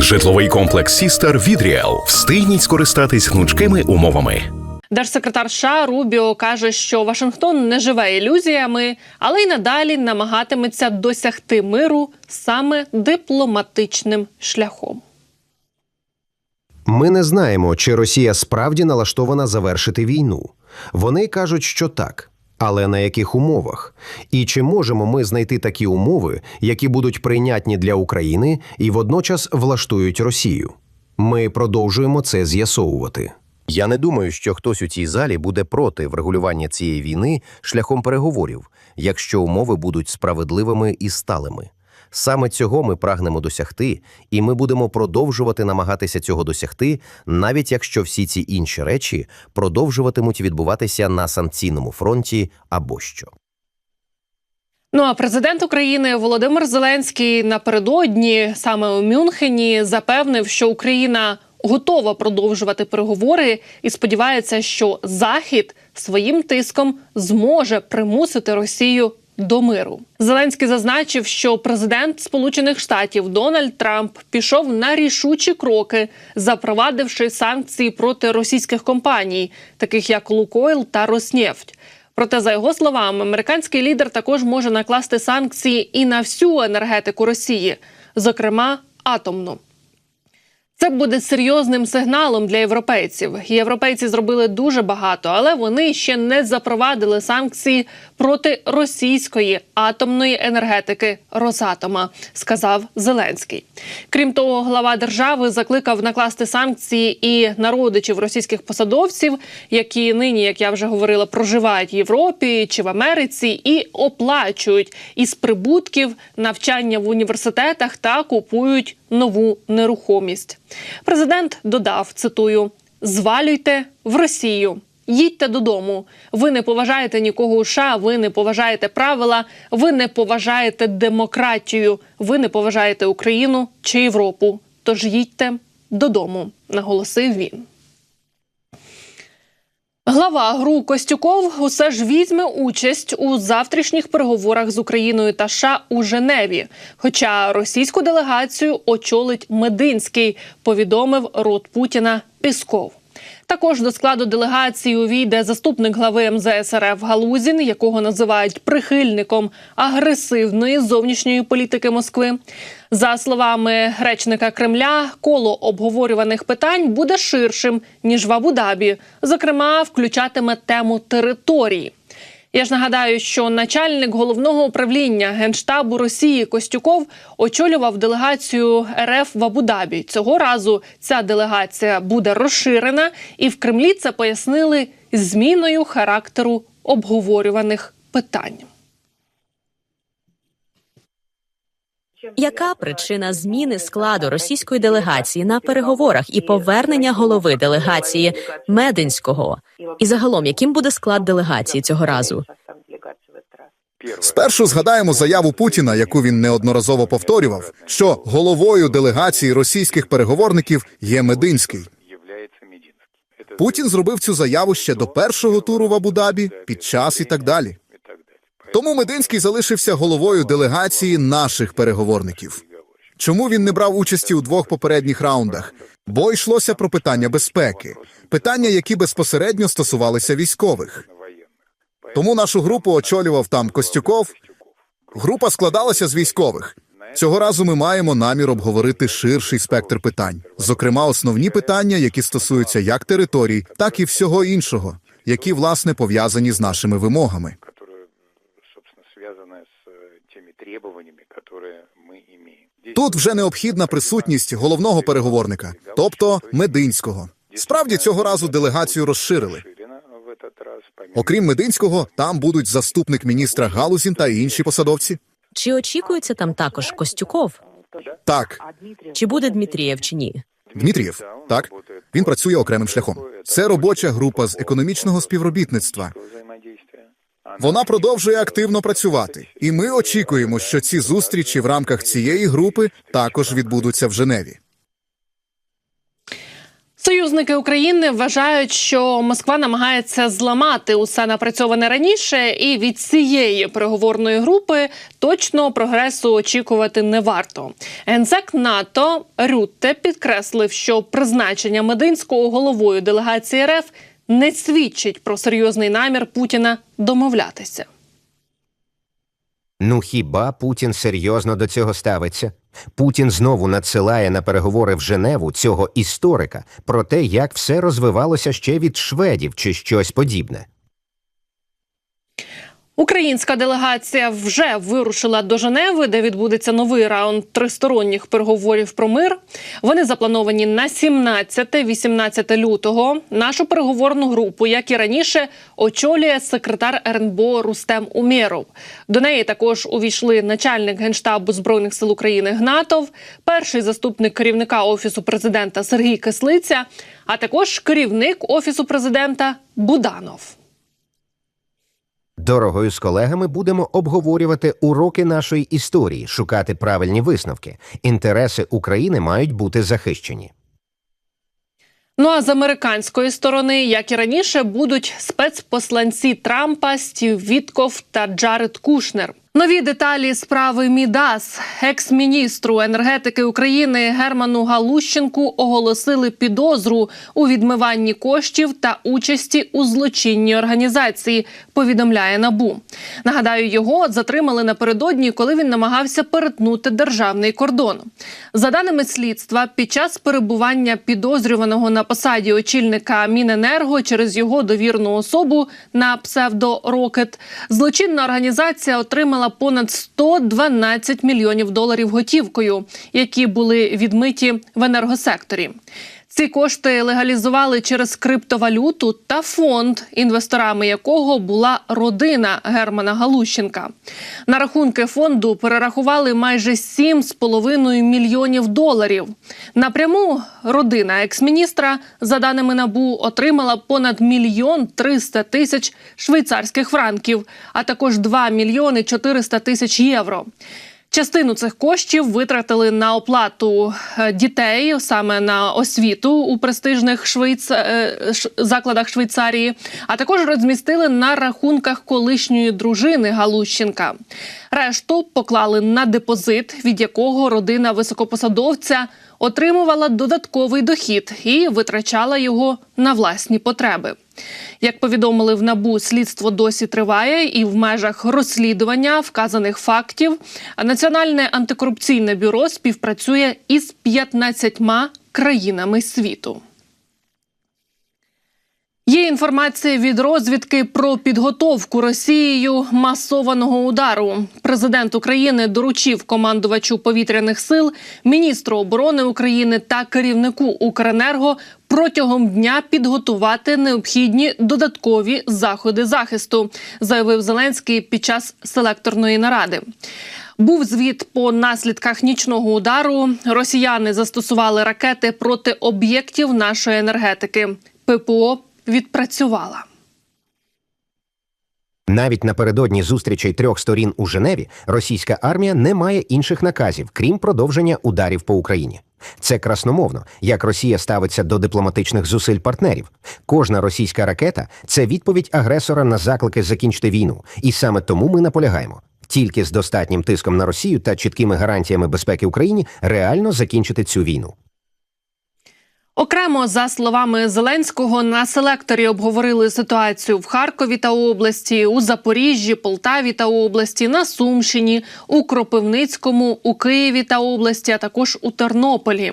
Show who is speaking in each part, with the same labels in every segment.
Speaker 1: Житловий комплекс Сістер від Ріел. Встигніть скористатись гнучкими умовами.
Speaker 2: Держсекретар США Рубіо каже, що Вашингтон не живе ілюзіями, але й надалі намагатиметься досягти миру саме дипломатичним шляхом.
Speaker 3: Ми не знаємо, чи Росія справді налаштована завершити війну. Вони кажуть, що так. Але на яких умовах? І чи можемо ми знайти такі умови, які будуть прийнятні для України і водночас влаштують Росію? Ми продовжуємо це з'ясовувати.
Speaker 4: Я не думаю, що хтось у цій залі буде проти врегулювання цієї війни шляхом переговорів, якщо умови будуть справедливими і сталими. Саме цього ми прагнемо досягти, і ми будемо продовжувати намагатися цього досягти, навіть якщо всі ці інші речі продовжуватимуть відбуватися на санкційному фронті або що.
Speaker 2: Ну а президент України Володимир Зеленський напередодні саме у Мюнхені запевнив, що Україна готова продовжувати переговори і сподівається, що Захід своїм тиском зможе примусити Росію до миру. Зеленський зазначив, що президент Сполучених Штатів Дональд Трамп пішов на рішучі кроки, запровадивши санкції проти російських компаній, таких як Лукойл та Роснефть. Проте, за його словами, американський лідер також може накласти санкції і на всю енергетику Росії, зокрема атомну. Це буде серйозним сигналом для європейців. Європейці зробили дуже багато, але вони ще не запровадили санкції проти російської атомної енергетики Росатома, сказав Зеленський. Крім того, глава держави закликав накласти санкції і на родичів російських посадовців, які нині, як я вже говорила, проживають в Європі чи в Америці і оплачують із прибутків навчання в університетах та купують нову нерухомість. Президент додав: цитую: звалюйте в Росію. Їдьте додому. Ви не поважаєте нікого у США, ви не поважаєте правила, ви не поважаєте демократію, ви не поважаєте Україну чи Європу. Тож їдьте додому, наголосив він. Глава ГРУ Костюков усе ж візьме участь у завтрашніх переговорах з Україною та США у Женеві. Хоча російську делегацію очолить Мединський, повідомив рот Путіна Пісков. Також до складу делегації увійде заступник глави МЗС РФ Галузін, якого називають прихильником агресивної зовнішньої політики Москви. За словами речника Кремля, коло обговорюваних питань буде ширшим ніж в Абу-Дабі. Зокрема, включатиме тему території. Я ж нагадаю, що начальник головного управління генштабу Росії Костюков очолював делегацію РФ в Абу-Дабі. Цього разу ця делегація буде розширена, і в Кремлі це пояснили зміною характеру обговорюваних питань.
Speaker 5: Яка причина зміни складу російської делегації на переговорах і повернення голови делегації Мединського? І загалом, яким буде склад делегації цього разу?
Speaker 6: Спершу згадаємо заяву Путіна, яку він неодноразово повторював, що головою делегації російських переговорників є Мединський. Путін зробив цю заяву ще до першого туру в Абу-Дабі, під час і так далі. Тому Мединський залишився головою делегації наших переговорників. Чому він не брав участі у двох попередніх раундах? Бо йшлося про питання безпеки, питання, які безпосередньо стосувалися військових. Тому нашу групу очолював там Костюков. Група складалася з військових. Цього разу ми маємо намір обговорити ширший спектр питань, зокрема, основні питання, які стосуються як територій, так і всього іншого, які власне пов'язані з нашими вимогами. Тут вже необхідна присутність головного переговорника, тобто Мединського. Справді цього разу делегацію розширили. Окрім Мединського, там будуть заступник міністра Галузін та інші посадовці.
Speaker 5: Чи очікується там також Костюков?
Speaker 6: Так,
Speaker 5: Чи буде Дмитрієв чи ні?
Speaker 6: Дмитрієв, так він працює окремим шляхом. Це робоча група з економічного співробітництва. Вона продовжує активно працювати, і ми очікуємо, що ці зустрічі в рамках цієї групи також відбудуться в Женеві.
Speaker 2: Союзники України вважають, що Москва намагається зламати усе напрацьоване раніше, і від цієї переговорної групи точно прогресу очікувати не варто. Генсек НАТО Рютте підкреслив, що призначення Мединського головою делегації РФ не свідчить про серйозний намір Путіна домовлятися.
Speaker 7: Ну хіба Путін серйозно до цього ставиться? Путін знову надсилає на переговори в Женеву цього історика про те, як все розвивалося ще від шведів чи щось подібне.
Speaker 2: Українська делегація вже вирушила до Женеви, де відбудеться новий раунд тристоронніх переговорів про мир. Вони заплановані на 17-18 лютого. Нашу переговорну групу, як і раніше, очолює секретар РНБО Рустем Умєров. До неї також увійшли начальник генштабу збройних сил України Гнатов, перший заступник керівника офісу президента Сергій Кислиця, а також керівник офісу президента Буданов.
Speaker 7: Дорогою з колегами будемо обговорювати уроки нашої історії, шукати правильні висновки. Інтереси України мають бути захищені.
Speaker 2: Ну а з американської сторони, як і раніше, будуть спецпосланці Трампа Стів Вітков та Джаред Кушнер. Нові деталі справи Мідас екс-міністру енергетики України Герману Галущенку оголосили підозру у відмиванні коштів та участі у злочинній організації. Повідомляє набу. Нагадаю, його затримали напередодні, коли він намагався перетнути державний кордон. За даними слідства, під час перебування підозрюваного на посаді очільника Міненерго через його довірну особу на псевдо Рокет, злочинна організація отримала понад 112 мільйонів доларів готівкою, які були відмиті в енергосекторі. Ці кошти легалізували через криптовалюту та фонд, інвесторами якого була родина Германа Галущенка. На рахунки фонду перерахували майже 7,5 мільйонів доларів. Напряму родина екс-міністра, за даними набу, отримала понад мільйон 300 тисяч швейцарських франків, а також 2 мільйони 400 тисяч євро. Частину цих коштів витратили на оплату е, дітей, саме на освіту у престижних швейц... е, закладах Швейцарії, а також розмістили на рахунках колишньої дружини Галущенка. Решту поклали на депозит, від якого родина високопосадовця отримувала додатковий дохід і витрачала його на власні потреби. Як повідомили в набу, слідство досі триває, і в межах розслідування вказаних фактів Національне антикорупційне бюро співпрацює із 15 країнами світу. Є інформація від розвідки про підготовку Росією масованого удару. Президент України доручив командувачу повітряних сил, міністру оборони України та керівнику Укренерго протягом дня підготувати необхідні додаткові заходи захисту, заявив Зеленський під час селекторної наради. Був звіт по наслідках нічного удару. Росіяни застосували ракети проти об'єктів нашої енергетики. ППО відпрацювала.
Speaker 7: Навіть напередодні зустрічей трьох сторін у Женеві російська армія не має інших наказів, крім продовження ударів по Україні. Це красномовно, як Росія ставиться до дипломатичних зусиль партнерів. Кожна російська ракета це відповідь агресора на заклики закінчити війну, і саме тому ми наполягаємо. Тільки з достатнім тиском на Росію та чіткими гарантіями безпеки Україні реально закінчити цю війну.
Speaker 2: Окремо за словами Зеленського на селекторі обговорили ситуацію в Харкові та області, у Запоріжжі, Полтаві та області, на Сумщині, у Кропивницькому, у Києві та області, а також у Тернополі.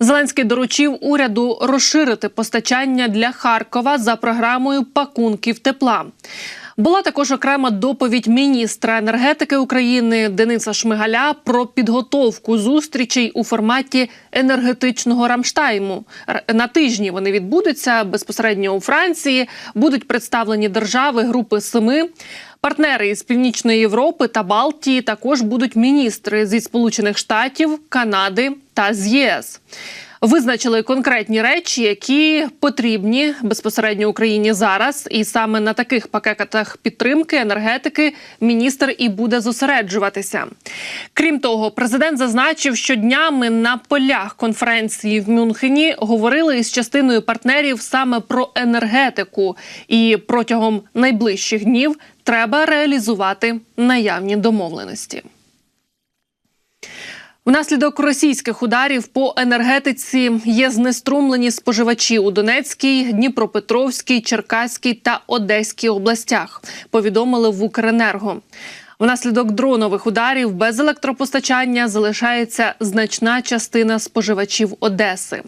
Speaker 2: Зеленський доручив уряду розширити постачання для Харкова за програмою пакунків тепла. Була також окрема доповідь міністра енергетики України Дениса Шмигаля про підготовку зустрічей у форматі енергетичного Рамштайму. На тижні вони відбудуться безпосередньо у Франції. Будуть представлені держави групи семи. Партнери із Північної Європи та Балтії також будуть міністри зі Сполучених Штатів, Канади та з ЄС. Визначили конкретні речі, які потрібні безпосередньо Україні зараз, і саме на таких пакетах підтримки енергетики міністр і буде зосереджуватися. Крім того, президент зазначив, що днями на полях конференції в Мюнхені говорили із частиною партнерів саме про енергетику, і протягом найближчих днів треба реалізувати наявні домовленості. Внаслідок російських ударів по енергетиці є знеструмлені споживачі у Донецькій, Дніпропетровській, Черкаській та Одеській областях. Повідомили в Укренерго. Внаслідок дронових ударів без електропостачання залишається значна частина споживачів Одеси.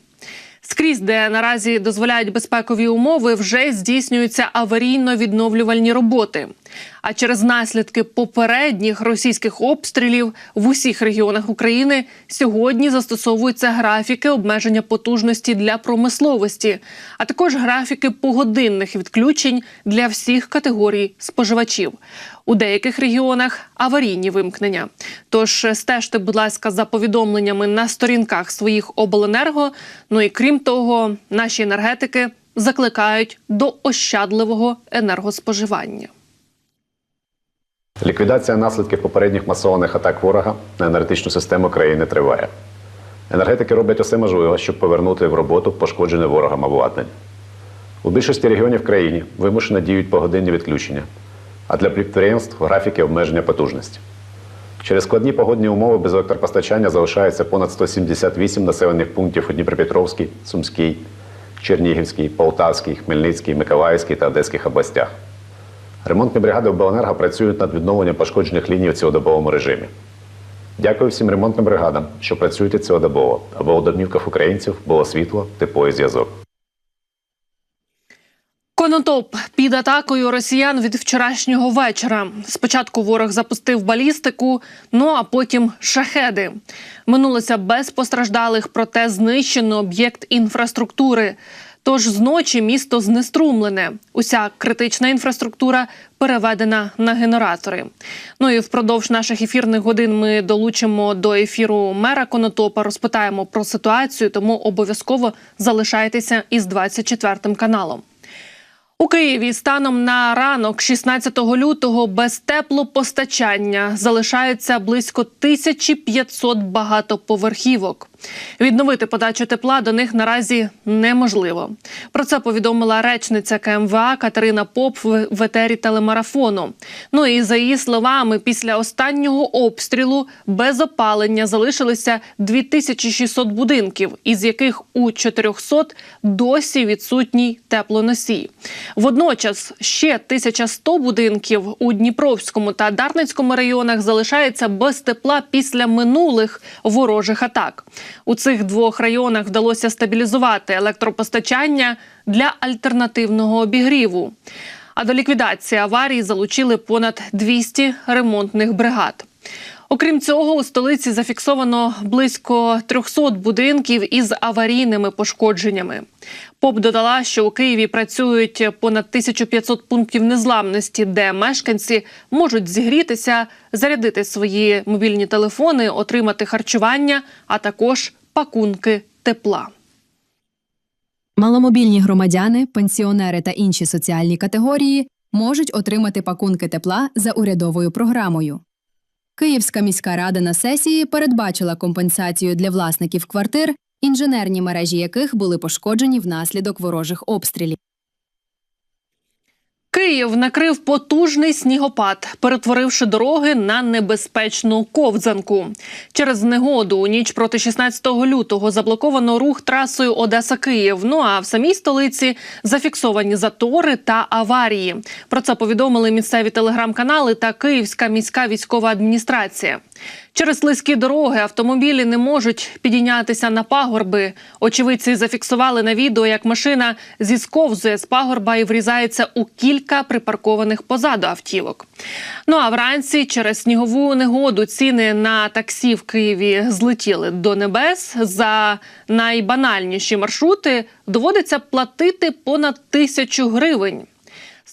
Speaker 2: Скрізь, де наразі дозволяють безпекові умови, вже здійснюються аварійно-відновлювальні роботи. А через наслідки попередніх російських обстрілів в усіх регіонах України сьогодні застосовуються графіки обмеження потужності для промисловості, а також графіки погодинних відключень для всіх категорій споживачів. У деяких регіонах аварійні вимкнення. Тож стежте, будь ласка, за повідомленнями на сторінках своїх обленерго. Ну і крім того, наші енергетики закликають до ощадливого енергоспоживання.
Speaker 8: Ліквідація наслідків попередніх масованих атак ворога на енергетичну систему країни триває. Енергетики роблять усе можливе, щоб повернути в роботу пошкоджене ворогам обладнання. У більшості регіонів країни вимушено діють погодинні відключення, а для підприємств графіки обмеження потужності. Через складні погодні умови без електропостачання залишається понад 178 населених пунктів у Дніпропетровській, Сумській, Чернігівській, Полтавській, Хмельницькій, Миколаївській та Одеських областях. Ремонтні бригади обленерго працюють над відновленням пошкоджених ліній у цілодобовому режимі. Дякую всім ремонтним бригадам, що працюєте цілодобово, аби у домівках українців було світло, тепло і зв'язок.
Speaker 2: Конотоп під атакою росіян від вчорашнього вечора. Спочатку ворог запустив балістику, ну а потім шахеди. Минулося без постраждалих, проте знищено об'єкт інфраструктури. Тож зночі місто знеструмлене. Уся критична інфраструктура переведена на генератори. Ну і впродовж наших ефірних годин ми долучимо до ефіру мера Конотопа, розпитаємо про ситуацію, тому обов'язково залишайтеся із 24 каналом. У Києві станом на ранок, 16 лютого, без теплопостачання залишається близько 1500 багатоповерхівок. Відновити подачу тепла до них наразі неможливо. Про це повідомила речниця КМВА Катерина Поп в етері телемарафону. Ну і за її словами, після останнього обстрілу без опалення залишилися 2600 будинків, із яких у 400 досі відсутній теплоносій. Водночас ще 1100 будинків у Дніпровському та Дарницькому районах залишається без тепла після минулих ворожих атак. У цих двох районах вдалося стабілізувати електропостачання для альтернативного обігріву. А до ліквідації аварії залучили понад 200 ремонтних бригад. Окрім цього, у столиці зафіксовано близько 300 будинків із аварійними пошкодженнями. Поп додала, що у Києві працюють понад 1500 пунктів незламності, де мешканці можуть зігрітися, зарядити свої мобільні телефони, отримати харчування, а також пакунки тепла.
Speaker 9: Маломобільні громадяни, пенсіонери та інші соціальні категорії можуть отримати пакунки тепла за урядовою програмою. Київська міська рада на сесії передбачила компенсацію для власників квартир, інженерні мережі яких були пошкоджені внаслідок ворожих обстрілів.
Speaker 2: Київ накрив потужний снігопад, перетворивши дороги на небезпечну ковзанку. Через негоду у ніч проти 16 лютого заблоковано рух трасою Одеса-Київ. Ну а в самій столиці зафіксовані затори та аварії. Про це повідомили місцеві телеграм-канали та Київська міська військова адміністрація. Через слизькі дороги автомобілі не можуть підійнятися на пагорби. Очевидці зафіксували на відео, як машина зісковзує з пагорба і врізається у кілька припаркованих позаду автівок. Ну а вранці через снігову негоду ціни на таксі в Києві злетіли до небес. За найбанальніші маршрути доводиться платити понад тисячу гривень.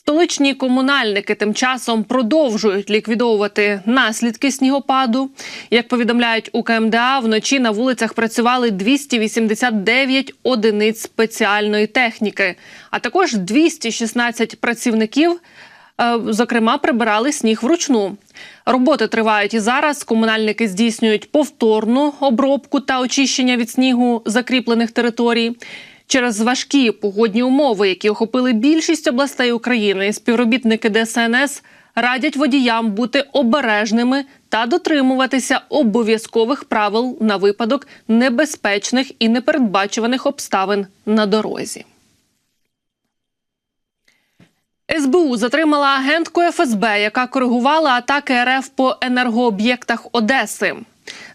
Speaker 2: Столичні комунальники тим часом продовжують ліквідовувати наслідки снігопаду. Як повідомляють у КМДА, вночі на вулицях працювали 289 одиниць спеціальної техніки, а також 216 працівників. е, Зокрема, прибирали сніг вручну. Роботи тривають і зараз. Комунальники здійснюють повторну обробку та очищення від снігу закріплених територій. Через важкі погодні умови, які охопили більшість областей України, співробітники ДСНС радять водіям бути обережними та дотримуватися обов'язкових правил на випадок небезпечних і непередбачуваних обставин на дорозі. СБУ затримала агентку ФСБ, яка коригувала атаки РФ по енергооб'єктах Одеси.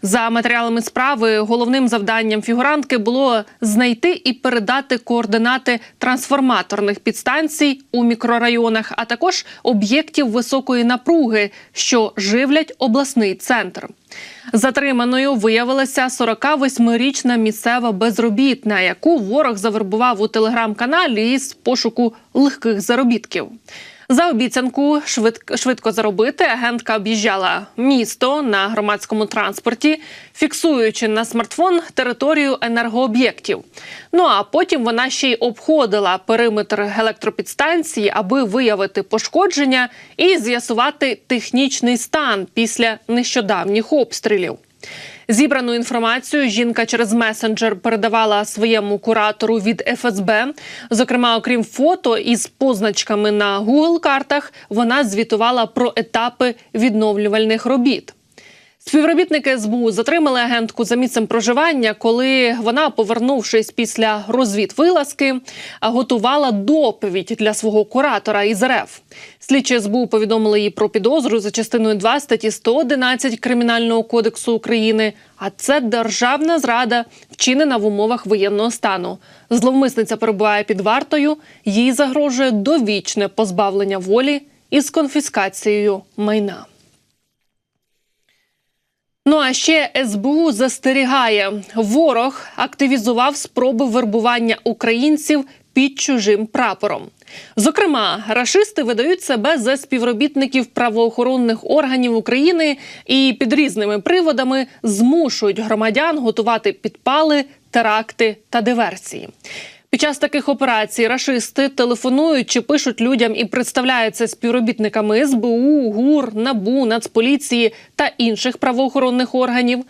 Speaker 2: За матеріалами справи головним завданням фігурантки було знайти і передати координати трансформаторних підстанцій у мікрорайонах, а також об'єктів високої напруги, що живлять обласний центр. Затриманою виявилася 48-річна місцева безробітна, яку ворог завербував у телеграм-каналі із пошуку легких заробітків. За обіцянку швидко, заробити агентка об'їжджала місто на громадському транспорті, фіксуючи на смартфон територію енергооб'єктів. Ну а потім вона ще й обходила периметр електропідстанції, аби виявити пошкодження і з'ясувати технічний стан після нещодавніх обстрілів. Зібрану інформацію жінка через месенджер передавала своєму куратору від ФСБ. Зокрема, окрім фото із позначками на Google картах вона звітувала про етапи відновлювальних робіт. Співробітники СБУ затримали агентку за місцем проживання, коли вона, повернувшись після розвідвилазки, готувала доповідь для свого куратора із РФ. Слідчі СБУ повідомили їй про підозру за частиною 2 статті 111 Кримінального кодексу України. А це державна зрада, вчинена в умовах воєнного стану. Зловмисниця перебуває під вартою. Їй загрожує довічне позбавлення волі із конфіскацією майна. Ну а ще СБУ застерігає, ворог активізував спроби вербування українців під чужим прапором. Зокрема, рашисти видають себе за співробітників правоохоронних органів України і під різними приводами змушують громадян готувати підпали, теракти та диверсії. Під час таких операцій рашисти телефонують чи пишуть людям і представляються співробітниками СБУ, ГУР, НАБУ, Нацполіції та інших правоохоронних органів.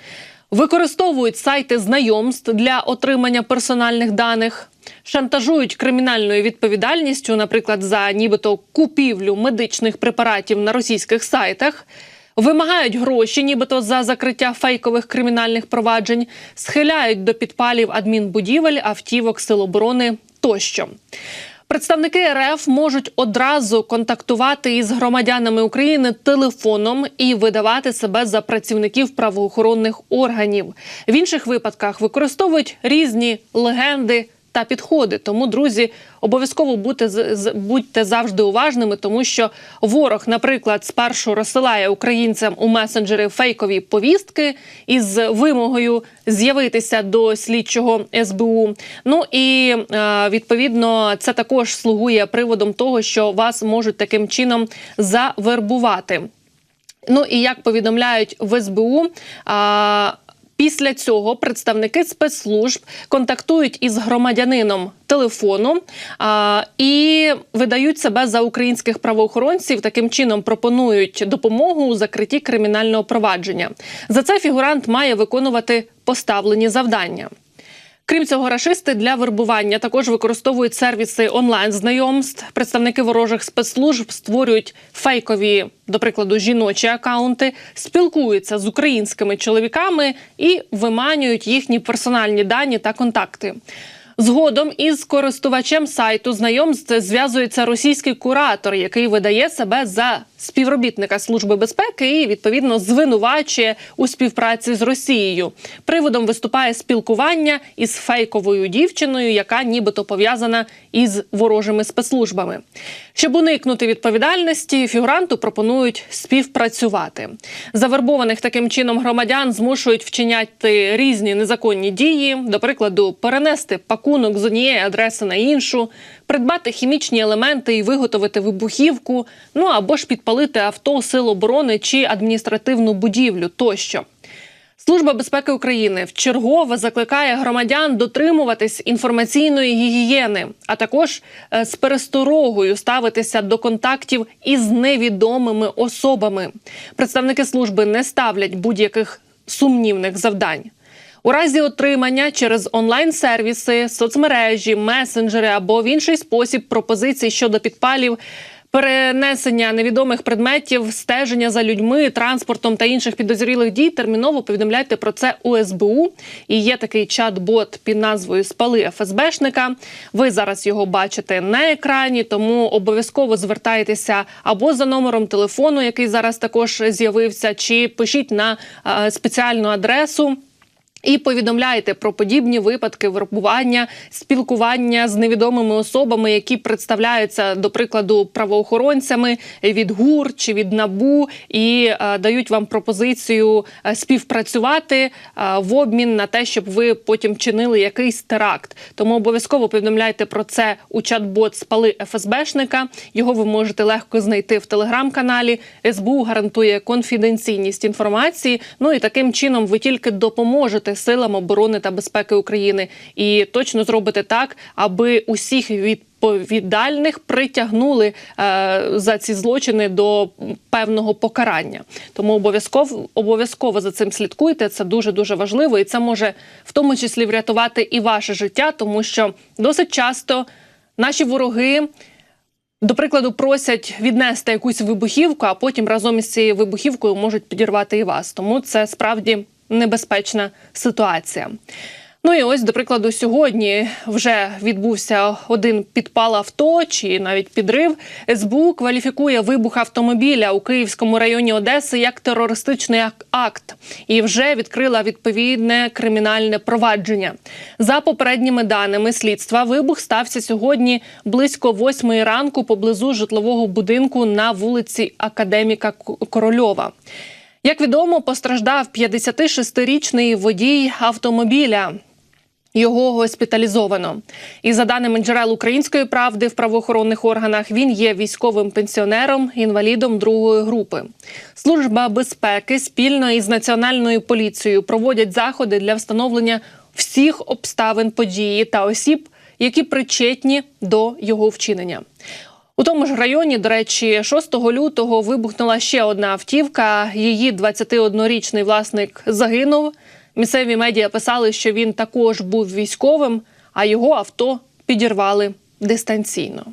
Speaker 2: Використовують сайти знайомств для отримання персональних даних, шантажують кримінальною відповідальністю, наприклад, за нібито купівлю медичних препаратів на російських сайтах. Вимагають гроші, нібито за закриття фейкових кримінальних проваджень, схиляють до підпалів адмінбудівель, автівок, сил оборони тощо. Представники РФ можуть одразу контактувати із громадянами України телефоном і видавати себе за працівників правоохоронних органів. В інших випадках використовують різні легенди та підходи. Тому, друзі, обов'язково будьте, будьте завжди уважними, тому що ворог, наприклад, спершу розсилає українцям у месенджери фейкові повістки із вимогою з'явитися до слідчого СБУ. Ну і е, відповідно це також слугує приводом того, що вас можуть таким чином завербувати. Ну і як повідомляють в СБУ. Після цього представники спецслужб контактують із громадянином телефоном а, і видають себе за українських правоохоронців. Таким чином пропонують допомогу у закритті кримінального провадження. За це фігурант має виконувати поставлені завдання. Крім цього, рашисти для вербування також використовують сервіси онлайн знайомств. Представники ворожих спецслужб створюють фейкові, до прикладу, жіночі акаунти, спілкуються з українськими чоловіками і виманюють їхні персональні дані та контакти. Згодом із користувачем сайту знайомств зв'язується російський куратор, який видає себе за співробітника служби безпеки і відповідно звинувачує у співпраці з Росією. Приводом виступає спілкування із фейковою дівчиною, яка нібито пов'язана із ворожими спецслужбами. Щоб уникнути відповідальності, фігуранту пропонують співпрацювати. Завербованих таким чином громадян змушують вчиняти різні незаконні дії, до прикладу, перенести пакунок з однієї адреси на іншу, придбати хімічні елементи і виготовити вибухівку, ну або ж підпалити авто сил оборони чи адміністративну будівлю тощо. Служба безпеки України вчергове закликає громадян дотримуватись інформаційної гігієни, а також е, з пересторогою ставитися до контактів із невідомими особами. Представники служби не ставлять будь-яких сумнівних завдань. У разі отримання через онлайн-сервіси, соцмережі, месенджери або в інший спосіб пропозицій щодо підпалів. Перенесення невідомих предметів, стеження за людьми, транспортом та інших підозрілих дій терміново повідомляйте про це у СБУ. І є такий чат-бот під назвою Спали ФСБшника. Ви зараз його бачите на екрані, тому обов'язково звертайтеся або за номером телефону, який зараз також з'явився, чи пишіть на е, спеціальну адресу. І повідомляйте про подібні випадки вербування, спілкування з невідомими особами, які представляються, до прикладу, правоохоронцями від ГУР чи від НАБУ, і е, дають вам пропозицію е, співпрацювати е, в обмін на те, щоб ви потім чинили якийсь теракт. Тому обов'язково повідомляйте про це у чат-бот спали ФСБшника. Його ви можете легко знайти в телеграм-каналі. СБУ гарантує конфіденційність інформації. Ну і таким чином ви тільки допоможете силам оборони та безпеки України і точно зробите так, аби усіх відповідальних притягнули е, за ці злочини до певного покарання. Тому обов'язково обов'язково за цим слідкуйте. Це дуже дуже важливо, і це може в тому числі врятувати і ваше життя, тому що досить часто наші вороги. До прикладу, просять віднести якусь вибухівку, а потім разом із цією вибухівкою можуть підірвати і вас. Тому це справді небезпечна ситуація. Ну і ось, до прикладу, сьогодні вже відбувся один підпал авто чи навіть підрив. СБУ кваліфікує вибух автомобіля у Київському районі Одеси як терористичний акт і вже відкрила відповідне кримінальне провадження. За попередніми даними слідства, вибух стався сьогодні близько восьмої ранку поблизу житлового будинку на вулиці Академіка Корольова. Як відомо, постраждав 56-річний водій автомобіля. Його госпіталізовано. І за даними джерел української правди в правоохоронних органах, він є військовим пенсіонером, інвалідом другої групи. Служба безпеки спільно із національною поліцією проводять заходи для встановлення всіх обставин події та осіб, які причетні до його вчинення. У тому ж районі, до речі, 6 лютого вибухнула ще одна автівка. Її 21-річний власник загинув. Місцеві медіа писали, що він також був військовим, а його авто підірвали дистанційно.